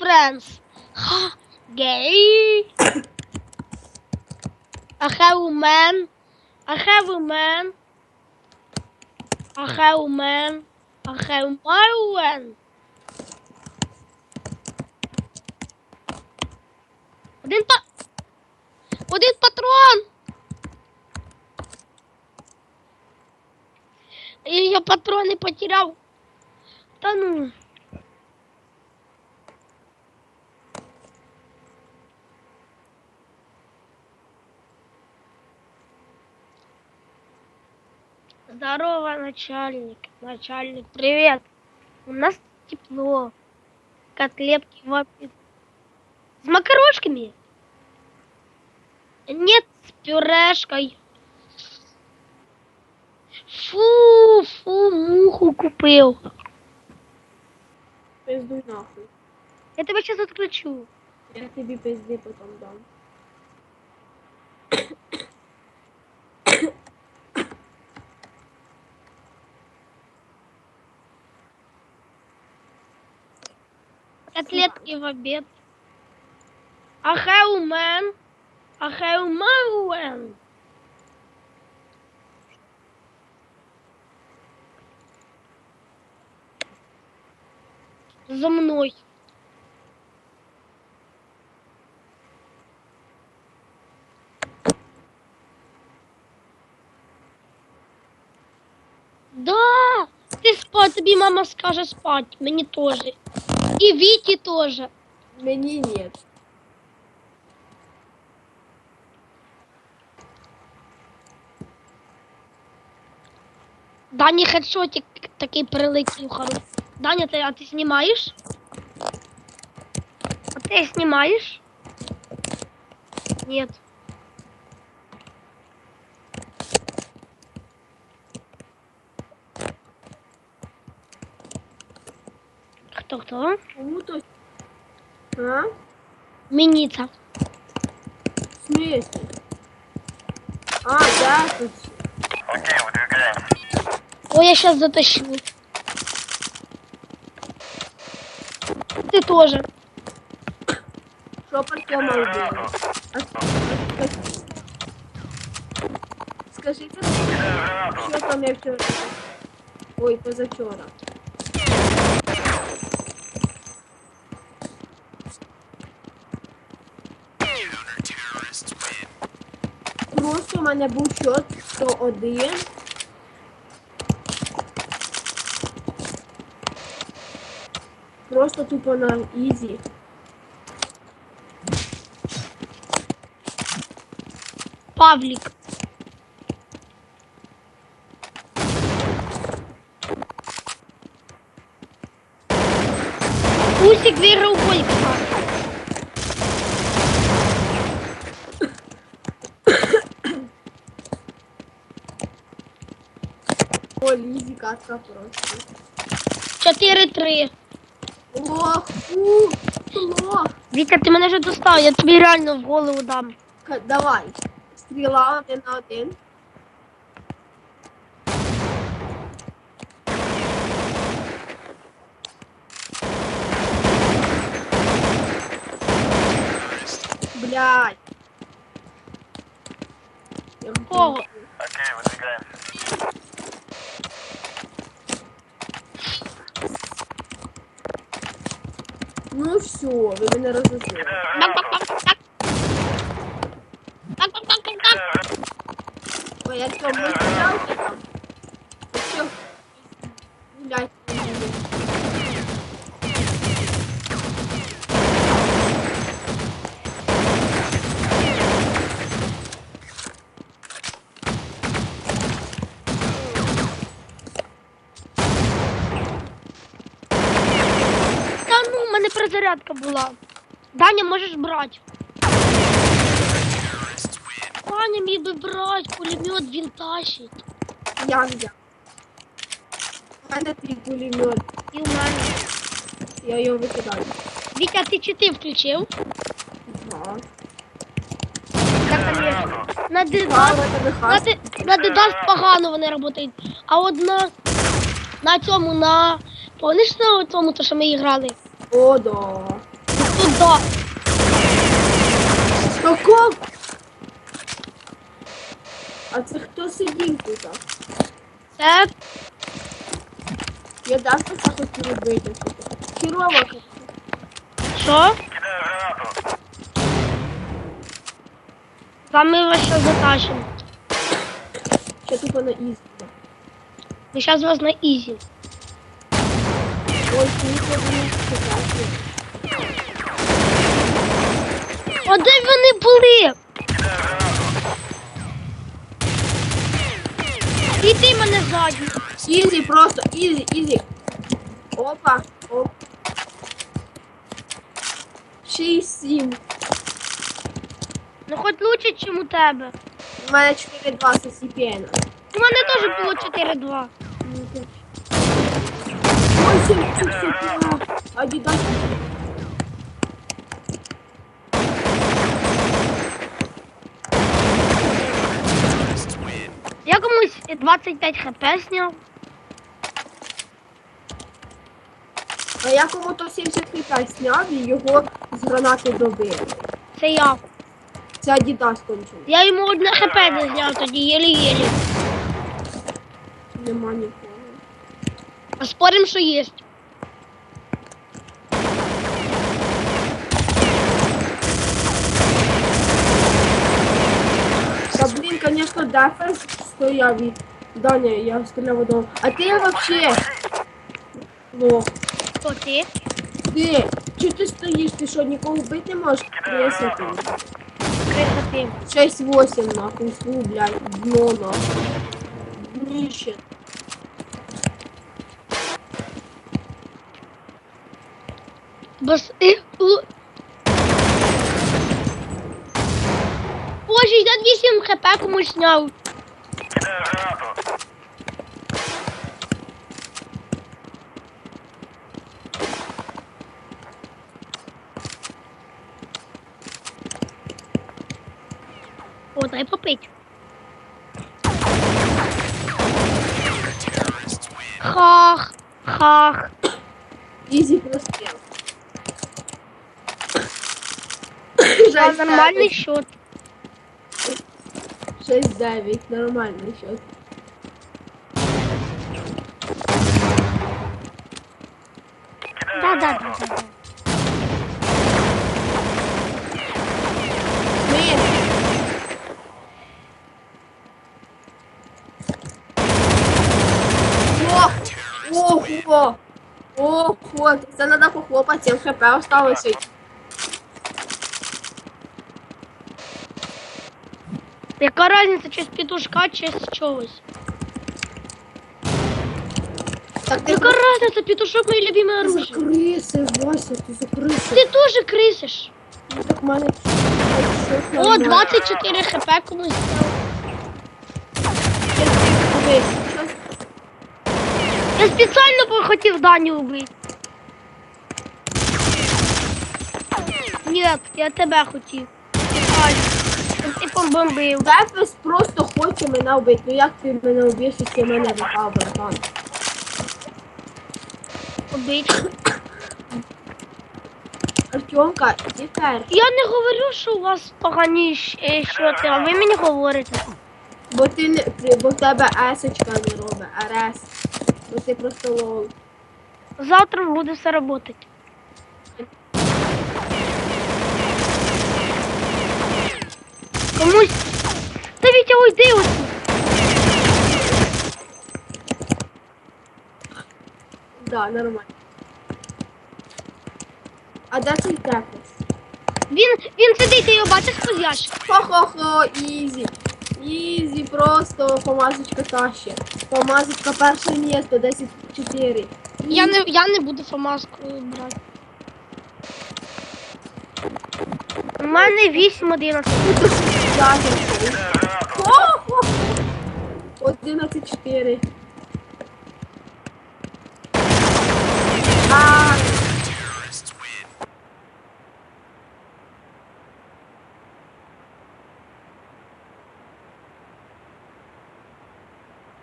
friends. Gay. I have a man. I have a man. I have a man. I have my man. Один па... Один патрон. І я патрони потеряв. Та ну. Здорово, начальник. Начальник, привет. У нас тепло. Котлетки в обед. С макарошками? Нет, с пюрешкой. Фу, фу, муху купил. Пиздуй нахуй. Я тебя сейчас отключу. Я тобі пизди потом дам. Котлетки в обед. А. А have man. За мной. Да, ти спать, тобі мама скаже спать, мені теж. І Віті теж. Мені ні. Дані хедшотик такий прилетів хороший. Даня, ти, а ти знімаєш? А ти знімаєш? Нет. Хто хто? Кому то. А? Мініця. В смысле? А, да, тут. Окей, выдвигаем. Ой, я сейчас затащу. Ты тоже. Що Артема вбили? А, а, Скажіть, що там я вчора? Ой, позавчора. У мене був счет 101. Просто тупо на ізі. Павлик. Усик выиграл Бойко. О, лізі катка просто. 4-3. Лох, фу, лох. Вітя, ти мене вже достав, я тобі реально в голову дам. Ка- Давай. Стріла один на один. Блядь. Я Кого? Все, ви мене розлучили. Бак-бак-бак-бак. Бак-бак-бак-бак. Ой, я що, ми стрілялки там? Все. Блядь. Та ну, перезарядка була. Даня, можеш брати. Даня міг би брати, пулемет він тащить. Я? У мене твій пулемет. І у мене. Я його викидаю. Вітя, ти включив? Ага. Так, конечно. На дедас, на, хас. на дедас погано вони працюють. А от на, на цьому, на... Помниш на цьому, то, що ми грали? О, да. Туда. Каков? А це хто сидів тут? Це Я давно це хочу робити. Хірова. картина. що? Там ми вас ще затащимо. Ще тупо на ізі. Ми зараз вас на ізі. Ой, тихо, не чекайте. А де вони були? І ти мене ззаді. Ізі, просто ізі, ізі. Опа, оп. 6-7. Ну хоч лучше, ніж у тебе. У мене 4-2 з CPN. У мене теж було 4-2. Ой, 7, 7, 7, Адідас. Я комусь 25 хп зняв. А я кому-то 75 зняв і його з гранати добив. Це я. Це Адідас кончений. Я йому одне хп не зняв тоді, єлі-єлі. Нема нікого. А спорим, що є. Та конечно, дефенс стояв і Даня, я стріляв одного. А ти вообще. Ну, Хто ти? ти, чи ти стоїш? Ти що, нікого вбити не можеш? Кресити. Криса ти. 6-8 нахуй, фу, блядь, дно нахуй. Дніще. Бос... і- О, 68 хп комусь зняв. Кидаю гранату. О, дай попить. Хах, хах. Ізі простріл. Да, нормальний счет. 6-9, нормальний счет. Да, да, да, да. да. Блін. Ох, ого, ого, це треба похлопати, 7 хп осталося. Яка разниця, чи з петушка, чи з чогось? Так ти Яка разниця, петушок моє любиме оружие. криси, Вася, ти за криси. Ти теж крисиш. Ну, так в мене О, нормально. 24 хп комусь зняв. Дивись, щось Я спеціально бо хотів Даню вбити. Ні, я тебе хотів. Побомбив. Дефес просто хоче мене вбити. Ну як ти мене вб'єш, ти мене випав, братан? Убити. Артемка, вперед. Я не говорю, що у вас погані е, щоти, а ви мені говорите. Бо ти не ти, бо в тебе есочка не робить, РС. Бо ти просто лол. Завтра буде все працювати. Комусь. Та Вітя, уйди ось. Да, нормально. А де цей Дефес? Він, він сидить, ти його бачиш з ящик. Хо-хо-хо, ізі. Ізі, просто помазочка таща. Помазочка перше місто, 10-4. Я не, я не буду фамаску брати. У мене 8-11. Хо-хо. 11-4.